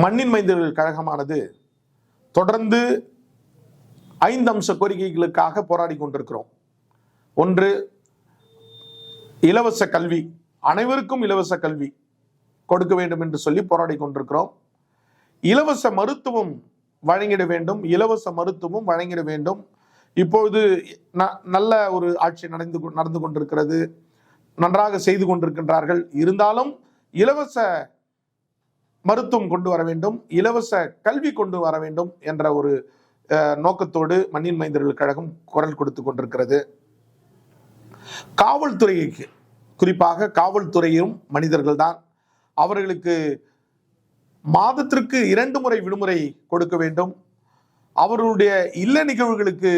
மண்ணின் மைந்தர்கள் கழகமானது தொடர்ந்து ஐந்து அம்ச கோரிக்கைகளுக்காக போராடி கொண்டிருக்கிறோம். ஒன்று இலவச கல்வி. அனைவருக்கும் இலவச கல்வி கொடுக்க வேண்டும் என்று சொல்லி போராடி கொண்டிருக்கிறோம். இலவச மருத்துவம் வழங்கிட வேண்டும். இலவச மருத்துவம் வழங்கிட வேண்டும். இப்பொழுது ந- நல்ல ஒரு ஆட்சி நடந்து கொ- நடந்து கொண்டிருக்கிறது. நன்றாக செய்து கொண்டிருக்கின்றார்கள். இருந்தாலும் இலவச மருத்துவம் கொண்டு வர வேண்டும் இலவச கல்வி கொண்டு வர வேண்டும் என்ற ஒரு நோக்கத்தோடு மண்ணின் மைந்தர்கள் கழகம் குரல் கொடுத்து கொண்டிருக்கிறது. காவல்துறைக்கு குறிப்பாக காவல்துறையும் மனிதர்கள் தான். அவர்களுக்கு மாதத்திற்கு இரண்டு முறை விடுமுறை கொடுக்க வேண்டும். அவர்களுடைய இல்ல நிகழ்வுகளுக்கு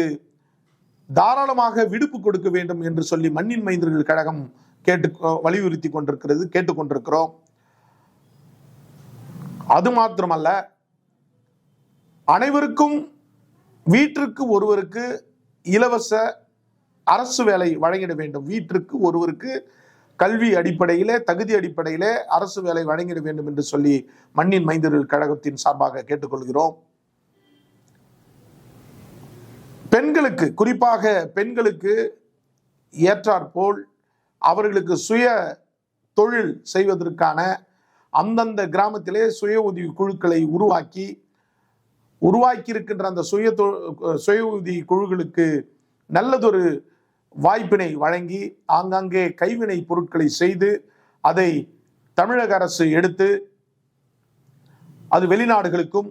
தாராளமாக விடுப்பு கொடுக்க வேண்டும் என்று சொல்லி மண்ணின் மைந்தர்கள் கழகம் கேட்டு வலியுறுத்தி கொண்டிருக்கிறது கேட்டுக்கொண்டிருக்கிறோம் அது மாத்திரமல்ல அனைவருக்கும் வீட்டிற்கு ஒருவருக்கு இலவச அரசு வேலை வழங்கிட வேண்டும். வீட்டிற்கு ஒருவருக்கு கல்வி அடிப்படையிலே தகுதி அடிப்படையிலே அரசு வேலை வழங்கிட வேண்டும் என்று சொல்லி மண்ணின் மைந்தர்கள் கழகத்தின் சார்பாக கேட்டுக்கொள்கிறோம். பெண்களுக்கு குறிப்பாக பெண்களுக்கு ஏற்றாற்போல் அவர்களுக்கு சுய தொழில் செய்வதற்கான அந்தந்த கிராமத்திலே சுய உதவி குழுக்களை உருவாக்கி உருவாக்கி இருக்கின்ற அந்த சுய சுய உதவி குழுக்களுக்கு நல்லதொரு வாய்ப்பினை வழங்கி ஆங்காங்கே கைவினை பொருட்களை செய்து அதை தமிழக அரசு எடுத்து அது வெளிநாடுகளுக்கும்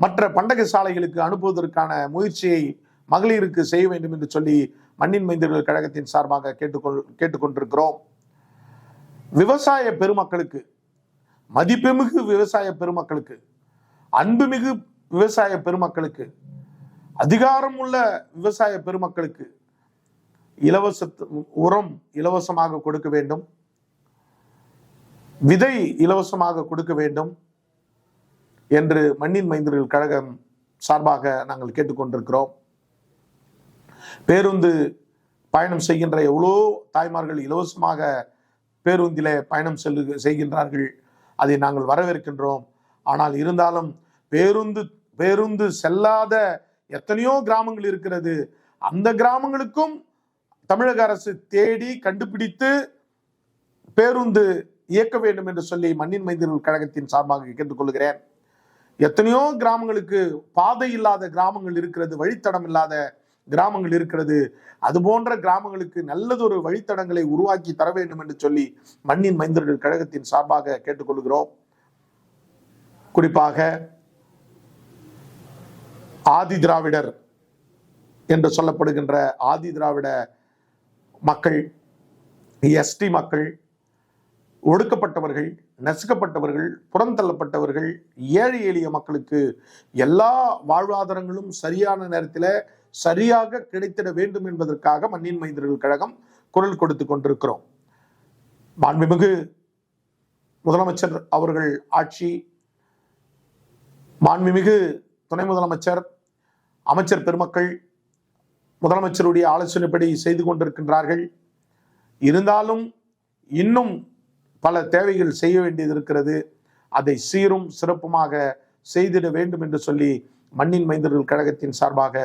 மற்ற பண்டக சாலைகளுக்கு அனுப்புவதற்கான முயற்சியை மகளிருக்கு செய்ய வேண்டும் என்று சொல்லி மண்ணின் மைந்தர்கள் கழகத்தின் சார்பாக கேட்டுக்கொள் கேட்டுக்கொண்டிருக்கிறோம். விவசாய பெருமக்களுக்கு மதிப்புமிகு விவசாய பெருமக்களுக்கு அன்புமிகு விவசாய பெருமக்களுக்கு அதிகாரம் உள்ள விவசாய பெருமக்களுக்கு இலவச உரம் இலவசமாக கொடுக்க வேண்டும். விதை இலவசமாக கொடுக்க வேண்டும் என்று மண்ணின் மைந்தர்கள் கழகம் சார்பாக நாங்கள் கேட்டுக்கொண்டிருக்கிறோம் பேருந்து பயணம் செய்கின்ற எவ்வளோ தாய்மார்கள் இலவசமாக பேருந்திலே பயணம் செல்லு செய்கின்றார்கள். அதை நாங்கள் வரவேற்கின்றோம். ஆனால் இருந்தாலும் பேருந்து பேருந்து செல்லாத எத்தனையோ கிராமங்கள் இருக்கிறது. அந்த கிராமங்களுக்கும் தமிழக அரசு தேடி கண்டுபிடித்து பேருந்து இயக்க வேண்டும் என்று சொல்லி மண்ணின் மைந்தர்கள் கழகத்தின் சார்பாக கேட்டுக்கொள்கிறேன் எத்தனையோ கிராமங்களுக்கு பாதை இல்லாத கிராமங்கள் இருக்கிறது வழித்தடம் இல்லாத கிராமங்கள் இருக்கிறது. அது போன்ற கிராமங்களுக்கு நல்லதொரு வழித்தடங்களை உருவாக்கி தர வேண்டும் என்று சொல்லி மண்ணின் மைந்தர்கள் கழகத்தின் சார்பாக கேட்டுக்கொள்கிறோம். குறிப்பாக ஆதி திராவிடர் என்று சொல்லப்படுகின்ற ஆதி திராவிட மக்கள் எஸ்டி மக்கள் ஒடுக்கப்பட்டவர்கள் நசுக்கப்பட்டவர்கள் புறந்தள்ளப்பட்டவர்கள் ஏழை எளிய மக்களுக்கு எல்லா வாழ்வாதாரங்களும் சரியான நேரத்தில் சரியாக கிடைத்திட வேண்டும் என்பதற்காக மண்ணின் மைந்தர்கள் கழகம் குரல் கொடுத்து கொண்டிருக்கிறோம். மாண்புமிகு முதலமைச்சர் அவர்கள் ஆட்சி மாண்புமிகு துணை முதலமைச்சர் அமைச்சர் பெருமக்கள் முதலமைச்சருடைய ஆலோசனைப்படி செய்து கொண்டிருக்கின்றார்கள். இருந்தாலும் இன்னும் பல தேவைகள் செய்ய வேண்டியது இருக்கிறது. அதை சீரும் சிறப்புமாக செய்திட வேண்டும் என்று சொல்லி மண்ணின் மைந்தர்கள் கழகத்தின் சார்பாக